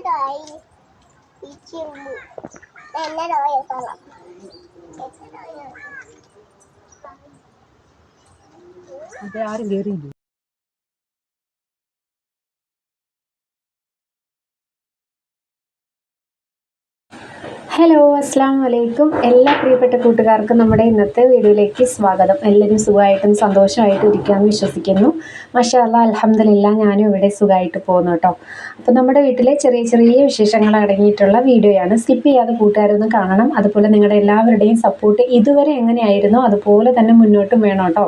എന്നെ തോയി ഈച്ചുണ്ട് എന്നെ തോയത്തോളം അതെ ആരും കയറിയില്ല ഹലോ അസ്സാം വലൈക്കും എല്ലാ പ്രിയപ്പെട്ട കൂട്ടുകാർക്കും നമ്മുടെ ഇന്നത്തെ വീഡിയോയിലേക്ക് സ്വാഗതം. എല്ലാവരും സുഖമായിട്ടും സന്തോഷമായിട്ടും ഇരിക്കാമെന്ന് വിശ്വസിക്കുന്നു. മഷാല്ല അലഹമ്മദില്ല ഞാനും ഇവിടെ സുഖമായിട്ട് പോകുന്നു കേട്ടോ. അപ്പോൾ നമ്മുടെ വീട്ടിലെ ചെറിയ ചെറിയ വിശേഷങ്ങൾ അടങ്ങിയിട്ടുള്ള വീഡിയോയാണ്. സ്കിപ്പ് ചെയ്യാതെ കൂട്ടുകാരൊന്ന് കാണണം. അതുപോലെ നിങ്ങളുടെ എല്ലാവരുടെയും സപ്പോർട്ട് ഇതുവരെ എങ്ങനെയായിരുന്നോ അതുപോലെ തന്നെ മുന്നോട്ടും വേണം കേട്ടോ.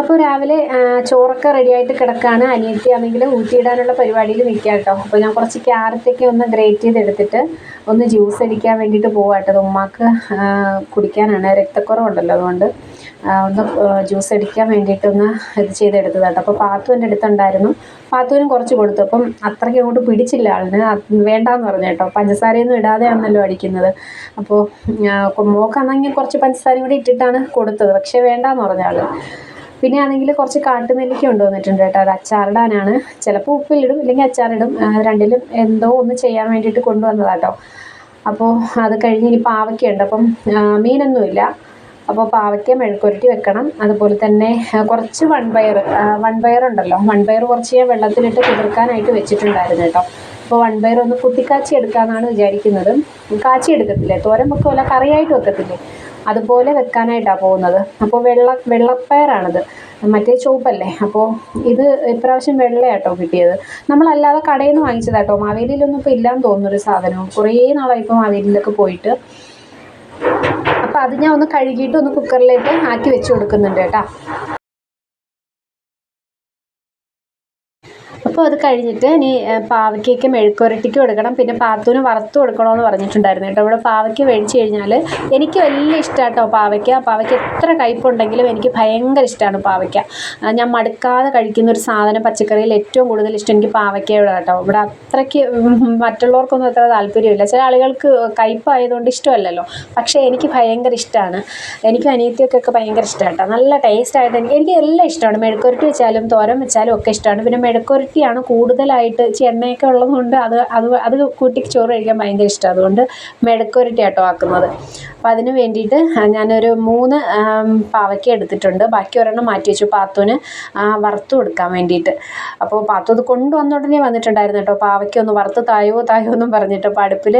അപ്പോൾ രാവിലെ ചോറൊക്കെ റെഡിയായിട്ട് കിടക്കുകയാണ് അനിയത്തി ആണെങ്കിൽ ഊറ്റിയിടാനുള്ള പരിപാടിയിൽ നിൽക്കുക കേട്ടോ. അപ്പോൾ ഞാൻ കുറച്ച് ക്യാരറ്റൊക്കെ ഒന്ന് ഗ്രേറ്റ് ചെയ്തെടുത്തിട്ട് ഒന്ന് ജ്യൂസ് അടിക്കാൻ വേണ്ടിയിട്ട് പോവാട്ടോ ഉമ്മാക്ക് കുടിക്കാനാണ്. രക്തക്കുറവുണ്ടല്ലോ അതുകൊണ്ട് ഒന്ന് ജ്യൂസ് അടിക്കാൻ വേണ്ടിയിട്ടൊന്ന് ഇത് ചെയ്തെടുത്തത് കേട്ടോ. അപ്പോൾ പാത്തു എന്റെ അടുത്തുണ്ടായിരുന്നു. പാത്തുവിനും കുറച്ച് കൊടുത്തു. അപ്പം അത്രയ്ക്ക് അങ്ങോട്ട് പിടിച്ചില്ല ആളിന്. വേണ്ടാന്ന് പറഞ്ഞു കേട്ടോ. പഞ്ചസാരയൊന്നും ഇടാതെയാണല്ലോ അടിക്കുന്നത്. അപ്പോൾ മോക്കാണെങ്കിൽ കുറച്ച് പഞ്ചസാരയും കൂടി ഇട്ടിട്ടാണ് കൊടുത്തത്. പക്ഷേ വേണ്ടാന്ന് പറഞ്ഞ ആൾ പിന്നെ ആണെങ്കിൽ കുറച്ച് കാട്ടുനെല്ലിക്ക കൊണ്ടുവന്നിട്ടുണ്ട് കേട്ടോ. അത് അച്ചാറിടാനാണ്. ചിലപ്പോൾ ഉപ്പിലിടും ഇല്ലെങ്കിൽ അച്ചാറിടും. രണ്ടിലും എന്തോ ഒന്ന് ചെയ്യാൻ വേണ്ടിയിട്ട് കൊണ്ടുവന്നതാട്ടോ അപ്പോൾ അത് കഴിഞ്ഞ് ഇനി പാവയ്ക്കുണ്ട് അപ്പം മീനൊന്നുമില്ല. അപ്പോൾ പാവയ്ക്ക മെഴുക്കുരുട്ടി വെക്കണം. അതുപോലെ തന്നെ കുറച്ച് വൺപയർ വൺപയർ ഉണ്ടല്ലോ വൺപയർ കുറച്ച് ഞാൻ വെള്ളത്തിലിട്ട് കുതിർക്കാനായിട്ട് വെച്ചിട്ടുണ്ടായിരുന്നു കേട്ടോ. അപ്പോൾ വൺപയർ ഒന്ന് കുത്തിക്കാച്ചി എടുക്കാമെന്നാണ് വിചാരിക്കുന്നത്. കാച്ചി എടുക്കത്തില്ലേ? തോരൻ വെക്കുമല്ല കറിയായിട്ട് വെക്കത്തില്ലേ? അതുപോലെ വെക്കാനായിട്ടാണ് പോകുന്നത്. അപ്പോൾ വെള്ള വെള്ളപ്പയറാണിത്. മറ്റേ ചുവപ്പല്ലേ? അപ്പോൾ ഇത് ഇപ്രാവശ്യം വെള്ളയാട്ടോ കിട്ടിയത്. നമ്മളല്ലാതെ കടയിൽ നിന്ന് വാങ്ങിച്ചതാട്ടോ. മാവേലിയിലൊന്നും ഇപ്പോൾ ഇല്ലാന്ന് തോന്നുന്നൊരു സാധനവും. കുറേ നാളായി ഇപ്പോൾ മാവേലിയിലൊക്കെ പോയിട്ട്. അപ്പോൾ അത് ഞാൻ ഒന്ന് കഴുകിയിട്ട് ഒന്ന് കുക്കറിലേക്ക് ആക്കി വെച്ച് കൊടുക്കുന്നുണ്ട് കേട്ടോ. അപ്പോൾ അത് കഴിഞ്ഞിട്ട് ഇനി പാവയ്ക്കൊക്കെ മെഴുക്കുരട്ടിക്ക് കൊടുക്കണം. പിന്നെ പാത്തൂന് വറുത്ത് കൊടുക്കണമെന്ന് പറഞ്ഞിട്ടുണ്ടായിരുന്നു കേട്ടോ. ഇവിടെ പാവയ്ക്ക് മേടിച്ച് കഴിഞ്ഞാൽ എനിക്ക് വലിയ ഇഷ്ടമാണ് കേട്ടോ പാവയ്ക്ക. പാവയ്ക്ക എത്ര കയ്പുണ്ടെങ്കിലും എനിക്ക് ഭയങ്കര ഇഷ്ടമാണ് പാവയ്ക്ക. ഞാൻ മടുക്കാതെ കഴിക്കുന്ന ഒരു സാധനം പച്ചക്കറിയിൽ ഏറ്റവും കൂടുതൽ ഇഷ്ടം എനിക്ക് പാവയ്ക്കയോട് കേട്ടോ. ഇവിടെ അത്രയ്ക്ക് മറ്റുള്ളവർക്കൊന്നും അത്ര താല്പര്യമില്ല. ചില ആളുകൾക്ക് കയ്പായതുകൊണ്ട് ഇഷ്ടമല്ലല്ലോ. പക്ഷേ എനിക്ക് ഭയങ്കര ഇഷ്ടമാണ് എനിക്കും അനിയത്തിയൊക്കെ ഭയങ്കര ഇഷ്ടമാണ് കേട്ടോ. നല്ല ടേസ്റ്റ് ആയിട്ട് എനിക്ക് എനിക്ക് എല്ലാം ഇഷ്ടമാണ്. മെഴുക്കുരട്ടി വെച്ചാലും തോരൻ വെച്ചാലും ഒക്കെ ഇഷ്ടമാണ്. പിന്നെ മെഴുക്കുരട്ടിയാണ് കൂടുതലായിട്ട് ചെണ്ണയൊക്കെ ഉള്ളതുകൊണ്ട് അത് അത് അത് കൂട്ടി ചോറ് കഴിക്കാൻ ഭയങ്കര ഇഷ്ടമാണ് അതുകൊണ്ട് മെഴുക്കുരട്ടി ആട്ടോ ആക്കുന്നത്. അപ്പം അതിന് വേണ്ടിയിട്ട് ഞാനൊരു മൂന്ന് പാവയ്ക്ക എടുത്തിട്ടുണ്ട്. ബാക്കി ഒരെണ്ണം മാറ്റി വെച്ചു. പാത്തുവിന് വറുത്ത് കൊടുക്കാൻ വേണ്ടിയിട്ട്. അപ്പോൾ പാത്തു അത് കൊണ്ടുവന്ന ഉടനെ വന്നിട്ടുണ്ടായിരുന്നു കേട്ടോ. പാവയ്ക്ക ഒന്ന് വറുത്ത് തായോ തായോ എന്നും പറഞ്ഞിട്ട് അപ്പോൾ അടുപ്പിൽ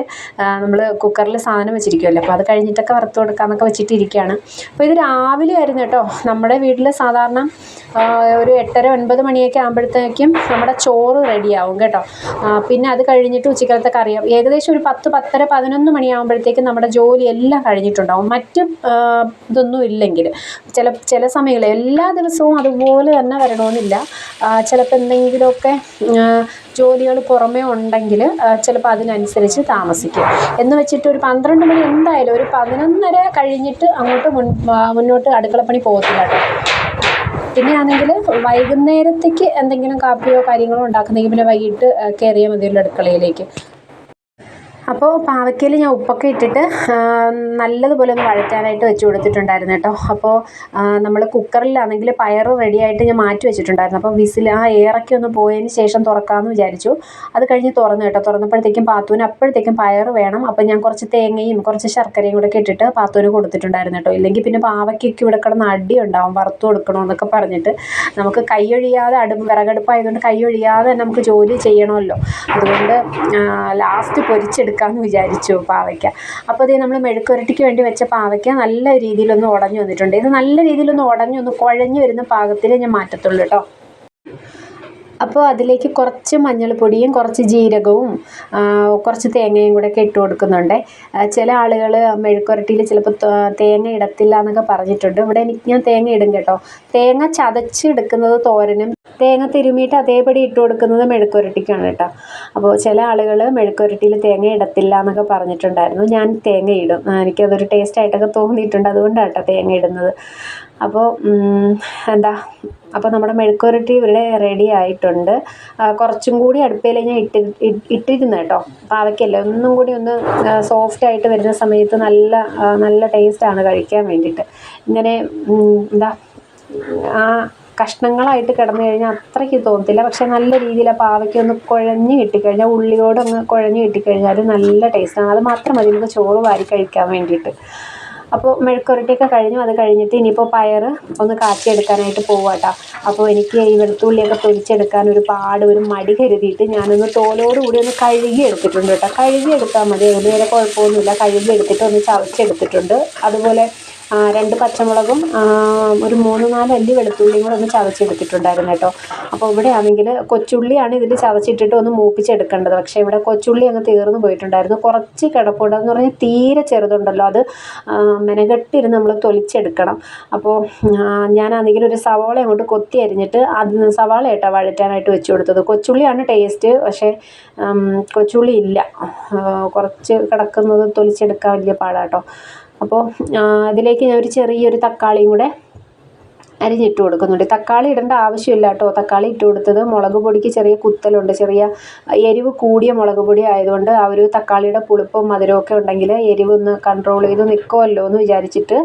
നമ്മൾ കുക്കറിൽ സാധനം വെച്ചിരിക്കുമല്ലോ അപ്പോൾ അത് കഴിഞ്ഞിട്ടൊക്കെ വറുത്ത് കൊടുക്കാമെന്നൊക്കെ വെച്ചിട്ടിരിക്കുകയാണ് അപ്പോൾ ഇത് രാവിലെ ആയിരുന്നു കേട്ടോ. നമ്മുടെ വീട്ടിൽ സാധാരണ ഒരു എട്ടര ഒൻപത് മണിയൊക്കെ ആകുമ്പോഴത്തേക്കും നമ്മുടെ ചോറ് റെഡിയാവും കേട്ടോ. പിന്നെ അത് കഴിഞ്ഞിട്ട് ഉച്ചക്കലത്തെ കറിയാവും ഏകദേശം ഒരു പത്ത് പത്തര പതിനൊന്ന് മണിയാകുമ്പോഴത്തേക്കും നമ്മുടെ ജോലി എല്ലാം കഴിഞ്ഞിട്ടുണ്ടാവും. മറ്റ് ഇതൊന്നും ഇല്ലെങ്കിൽ ചില ചില സമയങ്ങളിൽ എല്ലാ ദിവസവും അതുപോലെ തന്നെ വരണമെന്നില്ല. ചിലപ്പോൾ എന്തെങ്കിലുമൊക്കെ ജോലികൾ പുറമേ ഉണ്ടെങ്കിൽ ചിലപ്പോൾ അതിനനുസരിച്ച് താമസിക്കും. എന്ന് വെച്ചിട്ട് ഒരു പന്ത്രണ്ട് മണി എന്തായാലും ഒരു പതിനൊന്നര കഴിഞ്ഞിട്ട് അങ്ങോട്ട് മുൻ മുന്നോട്ട് അടുക്കളപ്പണി പോകത്തില്ല കേട്ടോ. പിന്നെ ആണെങ്കിൽ വൈകുന്നേരത്തേക്ക് എന്തെങ്കിലും കാപ്പിയോ കാര്യങ്ങളോ ഉണ്ടാക്കുന്നെങ്കിൽ പിന്നെ വൈകിട്ട് കയറിയാൽ മതിയല്ലോ അടുക്കളയിലേക്ക്. അപ്പോൾ പാവയ്ക്കയിൽ ഞാൻ ഉപ്പൊക്കെ ഇട്ടിട്ട് നല്ലതുപോലെ ഒന്ന് വഴറ്റാനായിട്ട് വെച്ച് കൊടുത്തിട്ടുണ്ടായിരുന്നു കേട്ടോ. അപ്പോൾ നമ്മൾ കുക്കറിലാണെങ്കിൽ പയർ റെഡിയായിട്ട് ഞാൻ മാറ്റി വെച്ചിട്ടുണ്ടായിരുന്നു. അപ്പോൾ വിസിൽ ആ എയറൊക്കെ ഒന്ന് പോയതിന് ശേഷം തുറക്കാമെന്ന് വിചാരിച്ചു. അത് കഴിഞ്ഞ് തുറന്നു കേട്ടോ. തുറന്നപ്പോഴത്തേക്കും പാത്തൂന് അപ്പോഴത്തേക്കും പയർ വേണം. അപ്പോൾ ഞാൻ കുറച്ച് തേങ്ങയും കുറച്ച് ശർക്കരയും കൂടെ ഒക്കെ ഇട്ടിട്ട് പാത്തൂന് കൊടുത്തിട്ടുണ്ടായിരുന്നു കേട്ടോ. ഇല്ലെങ്കിൽ പിന്നെ പാവയ്ക്കൊക്കെ ഇവിടെ കിടന്ന് അടി ഉണ്ടാവും വറുത്ത് കൊടുക്കണമെന്നൊക്കെ പറഞ്ഞിട്ട്. നമുക്ക് കൈയൊഴിയാതെ അടുപ്പ് വിറകടുപ്പായതുകൊണ്ട് കൈയൊഴിയാതെ തന്നെ നമുക്ക് ജോലി ചെയ്യണമല്ലോ. അതുകൊണ്ട് ലാസ്റ്റ് പൊരിച്ചെടുക്കാമെന്ന് വിചാരിച്ചു പാവയ്ക്ക. അപ്പോൾ ഇത് നമ്മൾ മെഴുക്കുരട്ടിക്ക് വേണ്ടി വെച്ച പാവയ്ക്ക നല്ല രീതിയിലൊന്ന് ഉടഞ്ഞു വന്നിട്ടുണ്ട്. ഇത് നല്ല രീതിയിലൊന്ന് ഉടഞ്ഞു ഒന്ന് കുഴഞ്ഞു വരുന്ന പാകത്തിലേ ഞാൻ മാറ്റത്തുള്ളൂ കേട്ടോ. അപ്പോൾ അതിലേക്ക് കുറച്ച് മഞ്ഞൾപ്പൊടിയും കുറച്ച് ജീരകവും കുറച്ച് തേങ്ങയും കൂടെ ഒക്കെ ഇട്ട് കൊടുക്കുന്നുണ്ട്. ചില ആളുകൾ മെഴുക്കുരട്ടിയിൽ ചിലപ്പോൾ തേങ്ങ ഇടത്തില്ല എന്നൊക്കെ പറഞ്ഞിട്ടുണ്ട്. ഇവിടെ എനിക്ക് ഞാൻ തേങ്ങ ഇടും കേട്ടോ. തേങ്ങ ചതച്ച് എടുക്കുന്നത് തോരനും തേങ്ങ തിരുമിയിട്ട് അതേപടി ഇട്ട് കൊടുക്കുന്നത് മെഴുക്കുരട്ടിക്കാണ് കേട്ടോ. അപ്പോൾ ചില ആളുകൾ മെഴുക്കുരട്ടിയിൽ തേങ്ങ ഇടത്തില്ല എന്നൊക്കെ പറഞ്ഞിട്ടുണ്ടായിരുന്നു. ഞാൻ തേങ്ങ ഇടും. എനിക്കതൊരു ടേസ്റ്റ് ആയിട്ടൊക്കെ തോന്നിയിട്ടുണ്ട്. അതുകൊണ്ടാണ് കേട്ടോ തേങ്ങ ഇടുന്നത്. അപ്പോൾ എന്താ അപ്പോൾ നമ്മുടെ മെഴുക്കുരട്ടി ഇവിടെ റെഡി ആയിട്ടുണ്ട്. കുറച്ചും കൂടി അടുപ്പയിൽ ഞാൻ ഇട്ടി ഇട്ടിരുന്നു കേട്ടോ. പാവയ്ക്കല്ലേ ഒന്നും കൂടി ഒന്ന് സോഫ്റ്റ് ആയിട്ട് വരുന്ന സമയത്ത് നല്ല നല്ല ടേസ്റ്റാണ് കഴിക്കാൻ വേണ്ടിയിട്ട് ഇങ്ങനെ എന്താ ആ കഷ്ണങ്ങളായിട്ട് കിടന്നു കഴിഞ്ഞാൽ അത്രയ്ക്ക് തോന്നത്തില്ല. പക്ഷേ നല്ല രീതിയിൽ ആ പാവയ്ക്ക ഒന്ന് കുഴഞ്ഞ് കിട്ടിക്കഴിഞ്ഞാൽ ഉള്ളിയോടൊന്ന് കുഴഞ്ഞ് കിട്ടിക്കഴിഞ്ഞാൽ നല്ല ടേസ്റ്റാണ് അത് മാത്രം മതി നമുക്ക് ചോറ് വാരി കഴിക്കാൻ വേണ്ടിയിട്ട്. അപ്പോൾ മെഴുക്കുരട്ടിയൊക്കെ കഴിഞ്ഞു അത് കഴിഞ്ഞിട്ട് ഇനിയിപ്പോൾ പയർ ഒന്ന് കാച്ചിയെടുക്കാനായിട്ട് പോവാട്ടോ. അപ്പോൾ എനിക്ക് ഈ വെളുത്തുള്ളിയൊക്കെ പൊരിച്ചെടുക്കാൻ ഒരു പാട് ഒരു മടി കരുതിയിട്ട് ഞാനൊന്ന് തോലോട് കൂടി ഒന്ന് കഴുകി എടുത്തിട്ടുണ്ട് കേട്ടോ. കഴുകി എടുത്താൽ മതി അതിന് വരെ കുഴപ്പമൊന്നുമില്ല. കഴുകി എടുത്തിട്ട് ഒന്ന് ചവച്ചെടുത്തിട്ടുണ്ട് അതുപോലെ രണ്ട് പച്ചമുളകും ഒരു മൂന്ന് നാല് അല്ലി വെളുത്തുള്ളിയും കൂടെ ഒന്ന് ചതച്ചെടുത്തിട്ടുണ്ടായിരുന്നു കേട്ടോ. അപ്പോൾ ഇവിടെ ആണെങ്കിൽ കൊച്ചുള്ളിയാണ് ഇതിൽ ചതച്ചിട്ടിട്ട് ഒന്ന് മൂപ്പിച്ചെടുക്കേണ്ടത്. പക്ഷേ ഇവിടെ കൊച്ചുള്ളി അങ്ങ് തീർന്നു പോയിട്ടുണ്ടായിരുന്നു. കുറച്ച് കിടപ്പുണ്ട് എന്ന് പറഞ്ഞാൽ തീരെ ചെറുതുണ്ടല്ലോ. അത് മെനകെട്ടിരുന്ന് നമ്മൾ തൊലിച്ചെടുക്കണം. അപ്പോൾ ഞാനാണെങ്കിൽ ഒരു സവാള അങ്ങോട്ട് കൊത്തി അരിഞ്ഞിട്ട് അത് സവാള കേട്ടോ വഴറ്റാനായിട്ട് വെച്ച് കൊടുത്തത്. കൊച്ചുള്ളിയാണ് ടേസ്റ്റ് പക്ഷേ കൊച്ചുള്ളി ഇല്ല. കുറച്ച് കിടക്കുന്നത് തൊലിച്ചെടുക്കാൻ വലിയ പാടാട്ടോ. അപ്പോൾ അതിലേക്ക് ഞാൻ ഒരു ചെറിയൊരു തക്കാളിയും കൂടെ അരിഞ്ഞിട്ട് കൊടുക്കുന്നുണ്ട്. തക്കാളി ഇടേണ്ട ആവശ്യമില്ല കേട്ടോ. തക്കാളി ഇട്ട് കൊടുത്തത് മുളക് പൊടിക്ക് ചെറിയ കുത്തലുണ്ട്. ചെറിയ എരിവ് കൂടിയ മുളക് പൊടി ആയതുകൊണ്ട് ആ ഒരു തക്കാളിയുടെ പുളിപ്പും മധുരവും ഒക്കെ ഉണ്ടെങ്കിൽ എരിവ് ഒന്ന് കൺട്രോൾ ചെയ്ത് നിൽക്കുമല്ലോ എന്ന് വിചാരിച്ചിട്ട്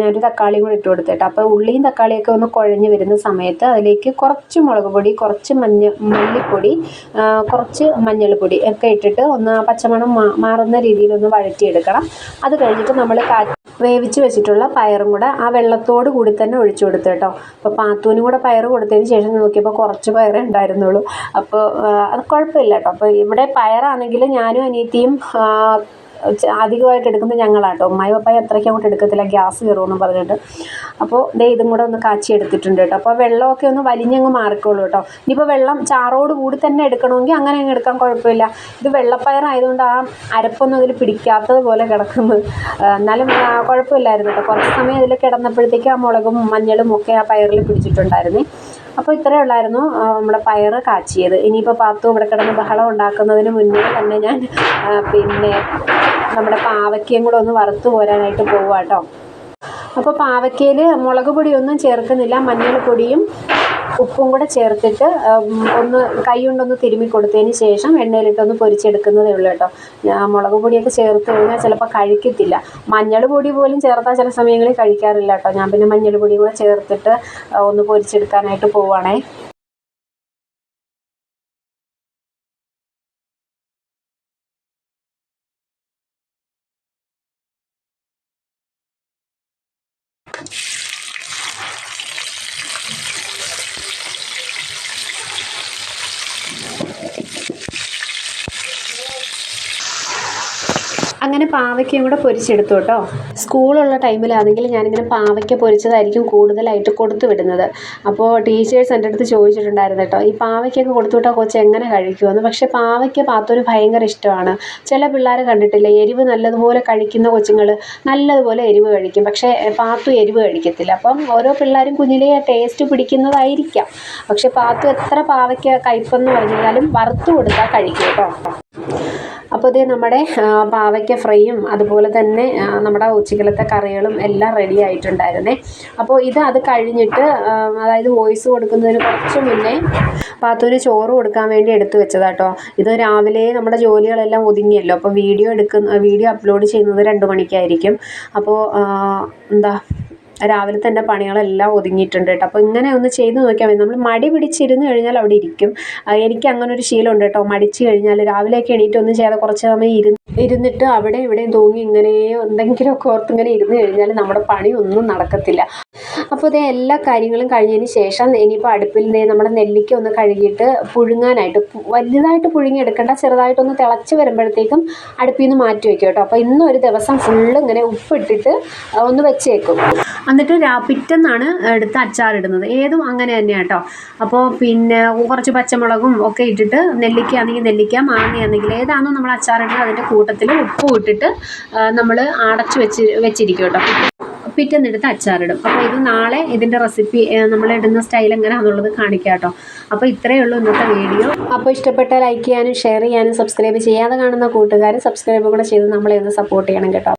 ഞാനൊരു തക്കാളിയും കൂടി ഇട്ട് കൊടുത്തേട്ടോ. അപ്പോൾ ഉള്ളിയും തക്കാളിയൊക്കെ ഒന്ന് കുഴഞ്ഞ് വരുന്ന സമയത്ത് അതിലേക്ക് കുറച്ച് മുളക് പൊടി കുറച്ച് മഞ്ഞ മല്ലിപ്പൊടി കുറച്ച് മഞ്ഞൾപ്പൊടി ഒക്കെ ഇട്ടിട്ട് ഒന്ന് പച്ചമണം മാറുന്ന രീതിയിൽ ഒന്ന് വഴറ്റിയെടുക്കണം. അത് കഴിഞ്ഞിട്ട് നമ്മൾ കാ വേവിച്ച് വെച്ചിട്ടുള്ള പയറും കൂടെ ആ വെള്ളത്തോട് കൂടി തന്നെ ഒഴിച്ചു കൊടുത്തു കേട്ടോ. അപ്പോൾ പാത്തൂനും കൂടെ പയർ കൊടുത്തതിന് ശേഷം നോക്കിയപ്പോൾ കുറച്ച് പയറേ ഉണ്ടായിരുന്നുള്ളൂ. അപ്പോൾ അത് കുഴപ്പമില്ല കേട്ടോ. അപ്പോൾ ഇവിടെ പയറാണെങ്കിൽ ഞാനും അനിയത്തിയും അധികമായിട്ട് എടുക്കുന്നത് ഞങ്ങളാട്ടോ. ഉമ്മായി പപ്പായി അത്രയ്ക്ക് അങ്ങോട്ട് എടുക്കത്തില്ല. ഗ്യാസ് കയറുമെന്ന് പറഞ്ഞിട്ട്. അപ്പോൾ ദേ ഇതും കൂടെ ഒന്ന് കാച്ചി എടുത്തിട്ടുണ്ട് കേട്ടോ. അപ്പോൾ വെള്ളമൊക്കെ ഒന്ന് വലിഞ്ഞങ്ങ് മാറിക്കോളൂ കേട്ടോ. ഇനിയിപ്പോൾ വെള്ളം ചാറോട് കൂടി തന്നെ എടുക്കണമെങ്കിൽ അങ്ങനെ അങ്ങ് എടുക്കാൻ കുഴപ്പമില്ല. ഇത് വെള്ളപ്പയറായതുകൊണ്ട് ആ അരപ്പൊന്നും അതിൽ പിടിക്കാത്തത് പോലെ കിടക്കുന്നു. ആ, എന്നാലും കുഴപ്പമില്ലായിരുന്നു കേട്ടോ. കുറച്ച് സമയം അതിൽ കിടന്നപ്പോഴത്തേക്ക് ആ മുളകും മഞ്ഞളും ഒക്കെ ആ പയറിൽ പിടിച്ചിട്ടുണ്ടായിരുന്നേ. അപ്പോൾ ഇത്രയേ ഉള്ളായിരുന്നു നമ്മുടെ പയർ കാച്ചിയത്. ഇനിയിപ്പോൾ പാത്തു ഇവിടെ കിടന്ന് ബഹളം ഉണ്ടാക്കുന്നതിന് മുന്നേ തന്നെ ഞാൻ പിന്നെ നമ്മുടെ പാവയ്ക്കയും കൂടെ ഒന്ന് വറുത്ത് പോരാനായിട്ട് പോവാം കേട്ടോ അപ്പോൾ പാവയ്ക്കയിൽ മുളക് പൊടിയൊന്നും ചേർക്കുന്നില്ല മഞ്ഞൾപ്പൊടിയും ഉപ്പും കൂടെ ചേർത്തിട്ട് ഒന്ന് കൈ കൊണ്ടൊന്ന് തിരുമ്മി കൊടുത്തതിന് ശേഷം എണ്ണയിലിട്ടൊന്ന് പൊരിച്ചെടുക്കുന്നതേ ഉള്ളൂ കേട്ടോ. മുളക് പൊടിയൊക്കെ ചേർത്ത് കഴിഞ്ഞാൽ ചിലപ്പോൾ കഴിക്കത്തില്ല. മഞ്ഞൾ പൊടി പോലും ചേർത്താൽ ചില സമയങ്ങളിൽ കഴിക്കാറില്ല കേട്ടോ. ഞാൻ പിന്നെ മഞ്ഞൾ പൊടി കൂടെ ചേർത്തിട്ട് ഒന്ന് പൊരിച്ചെടുക്കാനായിട്ട് പോവുകയാണേ Thank you. അങ്ങനെ പാവയ്ക്കയും കൂടെ പൊരിച്ചെടുത്തു കേട്ടോ. സ്കൂളുള്ള ടൈമിലാണെങ്കിൽ ഞാനിങ്ങനെ പാവയ്ക്ക പൊരിച്ചതായിരിക്കും കൂടുതലായിട്ട് കൊടുത്തു വിടുന്നത്. അപ്പോൾ ടീച്ചേഴ്സ് എന്റെ അടുത്ത് ചോദിച്ചിട്ടുണ്ടായിരുന്നു കേട്ടോ ഈ പാവയ്ക്കൊക്കെ കൊടുത്തു വിട്ടാൽ കൊച്ചു എങ്ങനെ കഴിക്കുമെന്ന്? പക്ഷേ പാവയ്ക്ക പാത്തൊരു ഭയങ്കര ഇഷ്ടമാണ്. ചില പിള്ളേരെ കണ്ടിട്ടില്ല എരിവ് നല്ലതുപോലെ കഴിക്കുന്ന കൊച്ചുങ്ങൾ നല്ലതുപോലെ എരിവ് കഴിക്കും. പക്ഷേ പാത്തു എരിവ് കഴിക്കത്തില്ല. അപ്പം ഓരോ പിള്ളേരും കുഞ്ഞിലെ ടേസ്റ്റ് പിടിക്കുന്നതായിരിക്കാം. പക്ഷേ പാത്തു എത്ര പാവയ്ക്ക കയ്പെന്ന് പറഞ്ഞാലും വറുത്തു കൊടുത്താൽ കഴിക്കും കേട്ടോ. അപ്പോൾ ഇതേ നമ്മുടെ പാവയ്ക്ക ഫ്രൈയും അതുപോലെ തന്നെ നമ്മുടെ ഉച്ചക്കലത്തെ കറികളും എല്ലാം റെഡി ആയിട്ടുണ്ടായിരുന്നേ. അപ്പോൾ ഇത് അത് കഴിഞ്ഞിട്ട് അതായത് വോയിസ് കൊടുക്കുന്നതിന് കുറച്ച് മുന്നേ പാത്തൂന് ചോറ് കൊടുക്കാൻ വേണ്ടി എടുത്തു വെച്ചതാട്ടോ ഇത് രാവിലെ നമ്മുടെ ജോലികളെല്ലാം ഒതുങ്ങിയല്ലോ. അപ്പോൾ വീഡിയോ എടുക്കുന്ന വീഡിയോ അപ്ലോഡ് ചെയ്യുന്നത് രണ്ട് മണിക്കായിരിക്കും. അപ്പോൾ എന്താ രാവിലെ തന്നെ പണികളെല്ലാം ഒതുങ്ങിയിട്ടുണ്ട് കേട്ടോ. അപ്പോൾ ഇങ്ങനെ ഒന്ന് ചെയ്ത് നോക്കിയാൽ മതി. നമ്മൾ മടി പിടിച്ചിരുന്ന് കഴിഞ്ഞാൽ അവിടെ ഇരിക്കും. എനിക്ക് അങ്ങനെ ഒരു ശീലമുണ്ട് കേട്ടോ. മടിച്ചു കഴിഞ്ഞാൽ രാവിലെയൊക്കെ എണീറ്റ് ഒന്നും ചെയ്യാതെ കുറച്ച് സമയം ഇരുന്ന് ഇരുന്നിട്ട് അവിടെ ഇവിടെയും തൂങ്ങി ഇങ്ങനെ എന്തെങ്കിലുമൊക്കെ ഓർത്ത് ഇങ്ങനെ ഇരുന്ന് കഴിഞ്ഞാൽ നമ്മുടെ പണി ഒന്നും നടക്കത്തില്ല. അപ്പോൾ ഇതേ എല്ലാ കാര്യങ്ങളും കഴിഞ്ഞതിന് ശേഷം ഇനിയിപ്പോൾ അടുപ്പിൽ നമ്മുടെ നെല്ലിക്ക ഒന്ന് കഴുകിയിട്ട് പുഴുങ്ങാനായിട്ട് വലുതായിട്ട് പുഴുങ്ങിയെടുക്കേണ്ട ചെറുതായിട്ടൊന്ന് തിളച്ച് വരുമ്പോഴത്തേക്കും അടുപ്പിൽ നിന്ന് മാറ്റി വയ്ക്കും കേട്ടോ. അപ്പോൾ ഇന്നൊരു ദിവസം ഫുള്ള് ഇങ്ങനെ ഉപ്പിട്ടിട്ട് ഒന്ന് വെച്ചേക്കും. എന്നിട്ട് പിറ്റെന്നാണ് എടുത്ത് അച്ചാറിടുന്നത്. ഏതും അങ്ങനെ തന്നെയാണ് കേട്ടോ അപ്പോൾ പിന്നെ കുറച്ച് പച്ചമുളകും ഒക്കെ ഇട്ടിട്ട് നെല്ലിക്ക ആണെങ്കിൽ നെല്ലിക്ക മാങ്ങയാണെങ്കിൽ ഏതാണോ നമ്മൾ അച്ചാറിടുന്നത് അതിന്റെ കൂട്ടത്തിൽ ഉപ്പ് ഇട്ടിട്ട് നമ്മൾ അടച്ച് വെച്ച് വെച്ചിരിക്കും കേട്ടോ പിറ്റെന്നെടുത്ത് അച്ചാറിടും. അപ്പോൾ ഇത് നാളെ ഇതിന്റെ റെസിപ്പി നമ്മൾ ഇടുന്ന സ്റ്റൈൽ എങ്ങനെയാണെന്നുള്ളത് കാണിക്കാം കേട്ടോ അപ്പോൾ ഇത്രയേ ഉള്ളൂ ഇന്നത്തെ വീഡിയോ. അപ്പോൾ ഇഷ്ടപ്പെട്ട ലൈക്ക് ചെയ്യാനും ഷെയർ ചെയ്യാനും സബ്സ്ക്രൈബ് ചെയ്യാതെ കാണുന്ന കൂട്ടുകാർ സബ്സ്ക്രൈബ് കൂടെ ചെയ്ത് നമ്മളെ ഒന്ന് സപ്പോർട്ട് ചെയ്യണം കേട്ടോ.